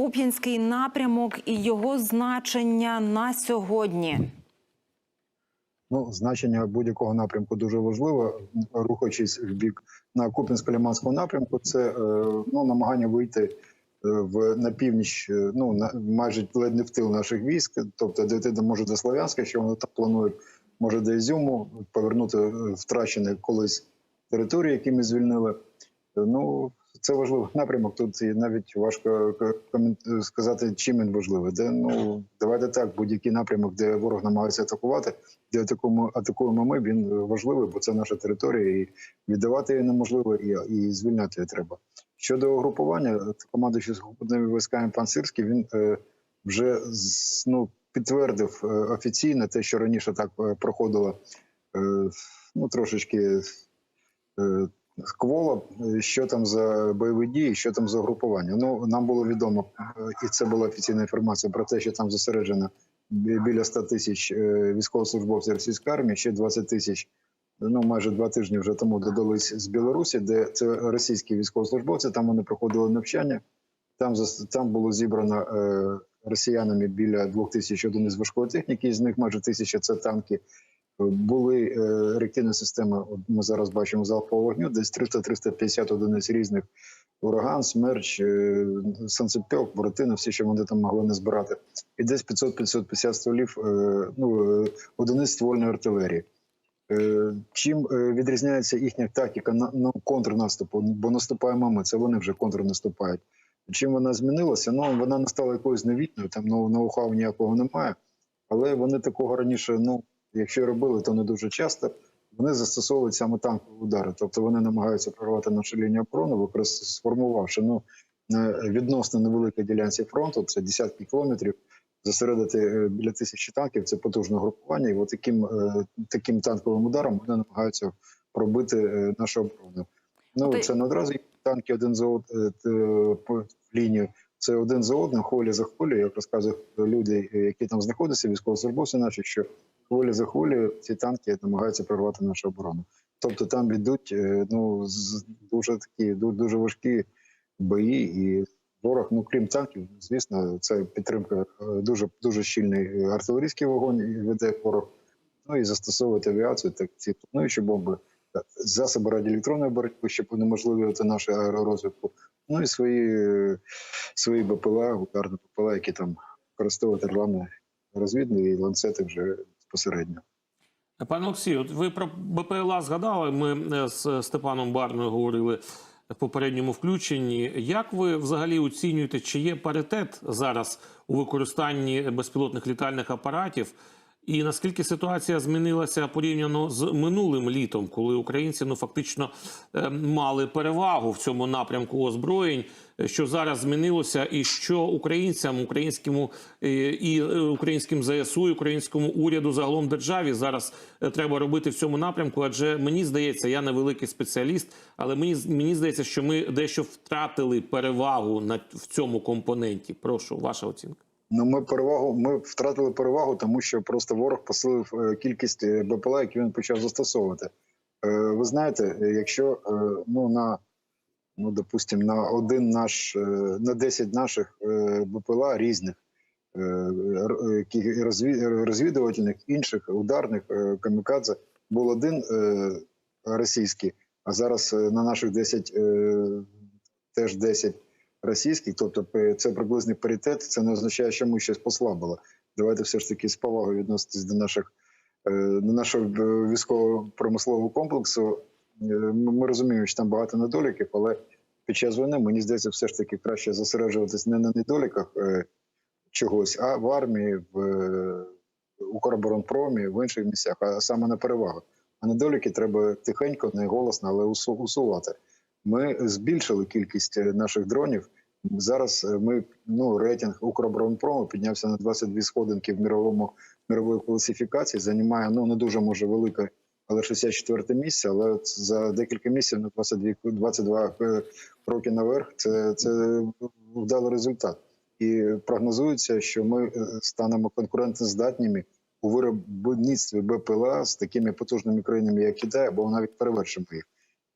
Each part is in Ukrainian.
Куп'янський напрямок і його значення на сьогодні? Ну, значення будь-якого напрямку дуже важливо. Рухаючись в бік на Куп'янсько-Лиманського напрямку, це е, ну, намагання вийти е, в на північ, е, ну на майже ледь не в тил наших військ, тобто дійти до може до Слов'янська, що вони там планують, може до Ізюму, повернути втрачені колись території, які ми звільнили. Ну це важливий напрямок. Тут і навіть важко сказати, чим він важливий. Де ну давайте так, будь-який напрямок, де ворог намагається атакувати, де атакуємо, атакуємо ми, він важливий, бо це наша територія, і віддавати її неможливо, і, і звільняти її треба. Щодо угрупування, командуючий сухопутними військами пан Сирський, він е, вже ну, підтвердив е, офіційно те, що раніше так е, проходило е, ну, трошечки. Е, Квола, е, що там за бойові дії, що там за групування. Ну нам було відомо, е, і це була офіційна інформація про те, що там зосереджено біля 100 тисяч е, військовослужбовців російської армії, ще 20 тисяч. Ну майже два тижні вже тому додались з Білорусі, де це російські військовослужбовці. Там вони проходили навчання. Там там було зібрано росіянами біля двох тисяч одиниць важкої техніки. З них майже тисяча це танки. Були е, реактивні системи. Ми зараз бачимо залпового вогню, десь 300-350 одиниць різних ураган, смерч, е, санцепьок, буратино, всі, що вони там могли не збирати, і десь 500-550 стволів е, ну, одиниць ствольної артилерії. Чим відрізняється їхня тактика на, на контрнаступу? Бо наступаємо ми, це вони вже контрнаступають. Чим вона змінилася? Ну вона не стала якоюсь новітною, там ноу-хау ніякого немає. Але вони такого раніше, ну якщо робили, то не дуже часто. Вони застосовують саме танкові удари, тобто вони намагаються прорвати нашу лінію оборони, сформувавши ну відносно невеликій ділянці фронту, це десятки кілометрів. Зосередити е, біля тисячі танків це потужне групування, і от таким, е, таким танковим ударом вони намагаються пробити е, нашу оборону. Ну це не одразу танки один за е, лінію. Це один за одним, хвилі за хвилею, як розказують люди, які там знаходяться, військовослужбовці наші, що хвилі за хвилею ці танки намагаються прорвати нашу оборону. Тобто там йдуть е, ну дуже такі дуже важкі бої, і ворог, ну крім танків, звісно, це підтримка е, дуже дуже щільний артилерійський вогонь веде ворог. Ну і застосовують авіацію, так ці плануючі бомби, засоби радіоелектронної боротьби, щоб унеможливити нашу аеророзвідку. Ну і свої, свої БПЛА, ударні БПЛА, які там використовують рвані розвідні і ланцети вже безпосередньо. Пане Олексію, ви про БПЛА згадали. Ми е, з Степаном Барною говорили в попередньому включенні. Як ви взагалі оцінюєте, чи є паритет зараз у використанні безпілотних літальних апаратів? І наскільки ситуація змінилася порівняно з минулим літом, коли українці ну фактично е, мали перевагу в цьому напрямку озброєнь? Е, Що зараз змінилося, і що українцям, українському е, і українським ЗСУ, і українському уряду загалом державі зараз треба робити в цьому напрямку? Адже мені здається, я не великий спеціаліст, але мені мені здається, що ми дещо втратили перевагу на в цьому компоненті. Прошу, ваша оцінка. Ну, ми перевагу, ми втратили перевагу, тому що просто ворог посилив е, кількість е, БПЛА, які він почав застосовувати. Е, Ви знаєте, якщо ну на ну допустим, на один наш на 10 наших БПЛА різних розвідувальних, інших ударних камікадзе був один російський, а зараз на наших 10 е, теж 10 російських, тобто це приблизний паритет. Це не означає, що ми щось послабили. Давайте все ж таки з повагою відноситись до наших е, до нашого е, військово-промислового комплексу. Е, Ми розуміємо, що там багато недоліків, але під час війни мені здається, все ж таки краще зосереджуватись не на недоліках е, чогось, а в армії, в е, Укроборонпромі, в інших місцях, а саме на перевагах. А недоліки треба тихенько, не голосно, але усу- усувати. Ми збільшили кількість е, наших дронів. Зараз е, ми ну рейтинг Укроборонпрому піднявся на 22 сходинки в міровому мирової класифікації. Займає ну не дуже може велике, але 64 місце. Але за декілька місяців на 22, 22 е, кроки наверх. Це це вдалий результат. І прогнозується, що ми е, станемо конкурентоздатними у виробництві БПЛА з такими потужними країнами, як Китай, або навіть перевершимо їх.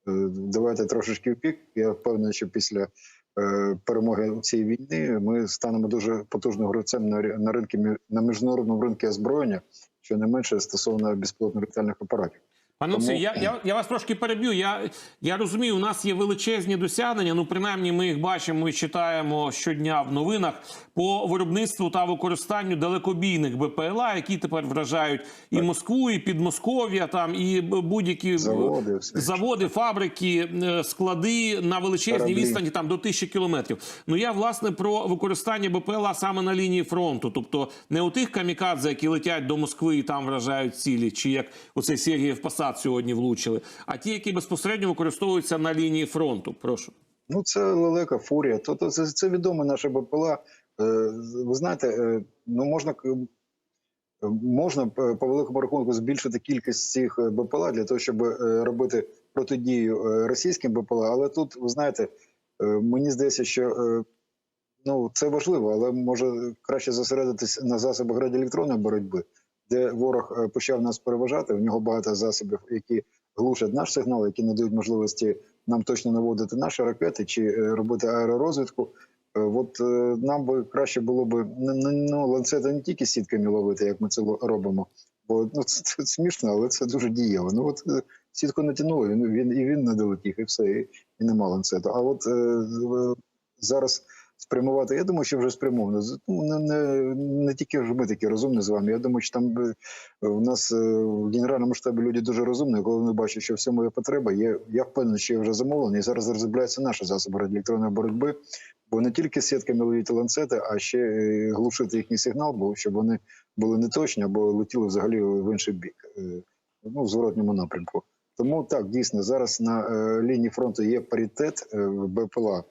Е, Давайте трошечки в пік. Я впевнений, що після е, перемоги у цій війни ми станемо дуже потужним гравцем на, ринку на міжнародному ринку озброєння, що не менше стосовно безпілотних літальних апаратів. Пане Тому- я, я, я вас трошки переб'ю. Я, я розумію, у нас є величезні досягнення. Ну, принаймні, ми їх бачимо і читаємо щодня в новинах по виробництву та використанню далекобійних БПЛА, які тепер вражають і Москву, і Підмосков'я, там і будь-які Заводи, заводи, фабрики, е, склади на величезній Кораблі. відстані там до тисячі кілометрів. Ну я власне про використання БПЛА саме на лінії фронту, тобто не у тих камікадзе, які летять до Москви і там вражають цілі, чи як оцей Сергіїв Посад сьогодні влучили, а ті, які безпосередньо використовуються на лінії фронту. Прошу. Ну, це лелека, фурія. Тобто це, це відоме наше БПЛА. Е, Ви знаєте, е, ну можна можна е, по великому рахунку збільшити кількість цих БПЛА для того, щоб робити протидію російським БПЛА. Але тут ви знаєте, мені здається, що ну це важливо, але може краще зосередитись на засобах радіоелектронної боротьби, де ворог е, почав нас переважати. У нього багато засобів, які глушать наш сигнал, які не дають можливості нам точно наводити наші ракети чи е, робити аеророзвідку. Е, От нам би краще було б ну, ланцети не тільки сітками ловити, як ми це робимо. Бо ну це, це смішно, але це дуже дієво. Ну от сітку натягнули, він, він і він не долетів, і все, і, і нема ланцету. А от е, зараз спрямувати, я думаю, що вже спрямовано. Ну, не, не, не тільки ж ми такі розумні з вами. Я думаю, що там е, нас е, в генеральному штабі люди дуже розумні. Коли вони бачать, що в цьому є потреба, є, я впевнений, що є вже замовлені. І зараз розробляються наші засоби радіоелектронної боротьби. Бо не тільки сітками ловити ланцети, а ще е, глушити їхній сигнал, бо щоб вони були неточні або летіли взагалі в інший бік, ну в зворотньому напрямку. Тому так дійсно зараз на лінії фронту є паритет БПЛА.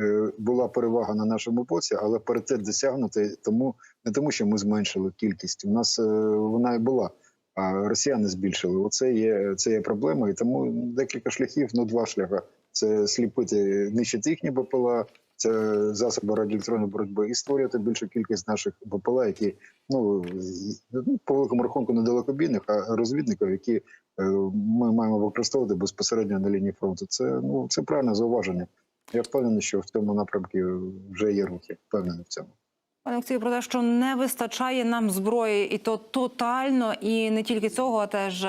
Е, була перевага на нашому боці, але паритет досягнутий тому не тому, що ми зменшили кількість. У нас е, вона і була, а росіяни збільшили. Оце є це є проблема, і тому декілька шляхів, ну два шляха. Це сліпити, нищити їхні БПЛА, це засоби радіоелектронної боротьби, і створювати більшу кількість наших БПЛА, які ну, ну по великому рахунку не далекобійних, а розвідників, які е, ми маємо використовувати безпосередньо на лінії фронту. Це ну це правильне зауваження. Я впевнений, що в цьому напрямку вже є рухи. Впевнений в цьому. Пане Олексію, про те, що не вистачає нам зброї, і то тотально, і не тільки цього, а теж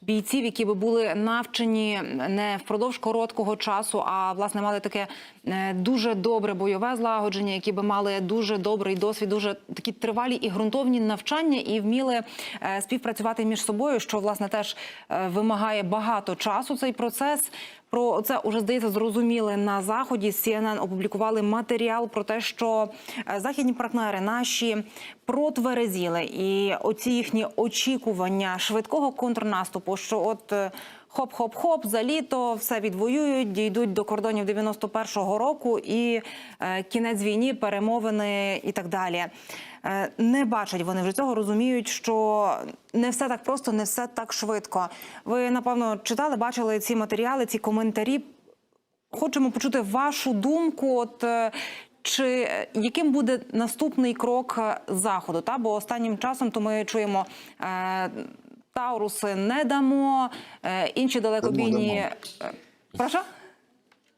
бійців, які би були навчені не впродовж короткого часу, а власне мали таке е, дуже добре бойове злагодження, які би мали дуже добрий досвід, дуже такі тривалі і ґрунтовні навчання, і вміли е, співпрацювати між собою, що власне теж е, вимагає багато часу цей процес. Про це уже здається зрозуміли на заході. CNN опублікували матеріал про те, що е, західні партнери наші протверезіли, і оці їхні очікування швидкого контрнаступу, що от. е, Хоп-хоп-хоп, за літо все відвоюють, дійдуть до кордонів 91-го року і е, кінець війні, перемовини і так далі. Е, не бачать вони вже цього, розуміють, що не все так просто, не все так швидко. Ви напевно читали, бачили ці матеріали, ці коментарі. Хочемо почути вашу думку. От е, чи е, яким буде наступний крок заходу? Та бо останнім часом то ми чуємо. Е, Тауруси не дамо, е, інші далекобійні. Прошу?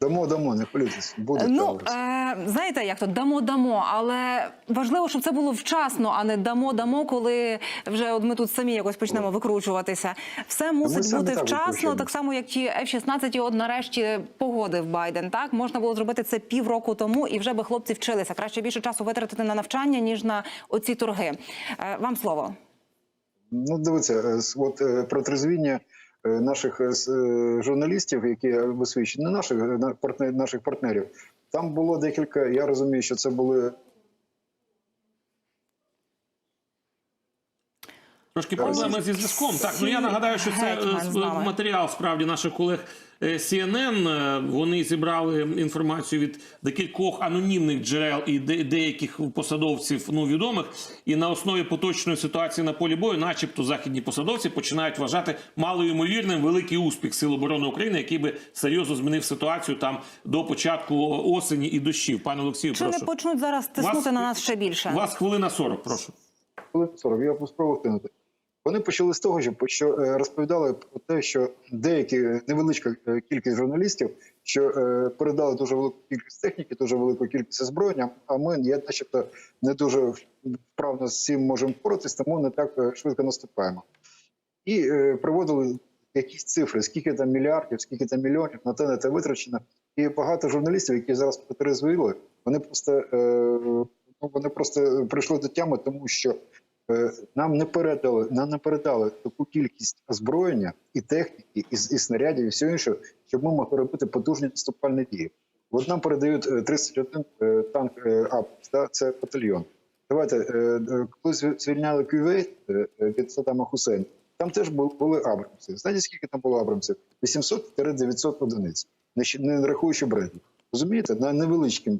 Дамо, дамо, не хвилюйтесь. Буде Ну е, знаєте, як то дамо, дамо, але важливо, щоб це було вчасно, а не дамо, дамо, коли вже от ми тут самі якось почнемо викручуватися. Все мусить бути так вчасно, так само як ті F-16, от нарешті погодив Байден. Так можна було зробити це півроку тому, і вже би хлопці вчилися. Краще більше часу витратити на навчання ніж на оці торги. Е, вам слово. Ну, дивіться, е, от е, протрезвіння е, наших е, е, журналістів, які висвічені, не наших е, партнер, наших партнерів. Там було декілька. Я розумію, що це були Трошки проблеми зі зв'язком. Так, ну я нагадаю, що це е, нами. матеріал справді наших колег е, CNN. Е, Вони зібрали інформацію від декількох анонімних джерел і деяких посадовців ну відомих. І на основі поточної ситуації на полі бою, начебто, західні посадовці починають вважати малоймовірним великий успіх Сил оборони України, який би серйозно змінив ситуацію там до початку осені і дощів. Пане Олексію, Чи не почнуть зараз тиснути Вас- на нас ще більше? У вас хвилина 40, прошу. хвилин 40. Я спробую встигнути. Вони почали з того, що, е, розповідали про те, що деякі е, невеличка е, кількість журналістів, що передали дуже велику кількість техніки, дуже велику кількість озброєння. А ми, я начебто, не дуже вправно з цим можемо впоратись, тому не так швидко наступаємо. І приводили якісь цифри, скільки там мільярдів, скільки там мільйонів на те, на те витрачено. І багато журналістів, які зараз потрезвіли, вони просто ну, вони просто прийшли до тями, тому що нам не передали, нам не передали таку кількість озброєння і техніки, і, і снарядів, і все інше, щоб ми могли робити потужні наступальні дії. От нам передають е, 31 е, танк е, АПС, да, це батальйон. Давайте, е, е, коли звільняли Кювейт е, е, від Саддама Хусейна, там теж були Абрамси. Знаєте, скільки там було Абрамсів? 800-900 одиниць, не, рахуючи Бредлі. Розумієте, на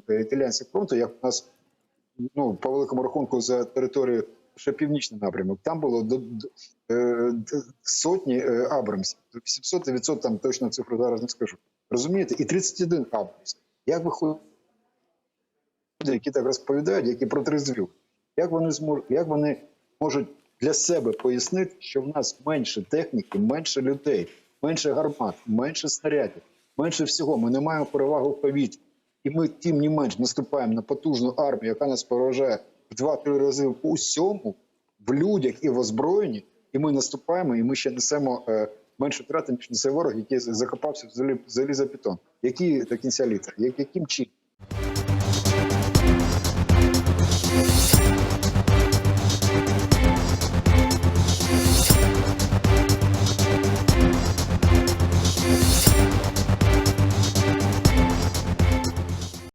е, італійським фронту, як у нас ну, по великому рахунку за територію ще північний напрямок, там було до, до, е, д- сотні Абрамсів. 800-900, там точно цифру зараз не скажу. Розумієте? І 31 Абрамс. Як виходить? люди, які так розповідають, які протрезвіли, як вони зможуть, як вони можуть для себе пояснити, що в нас менше техніки, менше людей, менше гармат, менше снарядів, менше всього. Ми не маємо перевагу в повітрі. І ми тим не менш наступаємо на потужну армію, яка нас поражає 2-3 рази в усьому, в людях і в озброєнні. І ми наступаємо, і ми ще несемо е, менше втрати, ніж несе ворог, який закопався в залі- залізобетон. Які до кінця літа? Як, яким чином?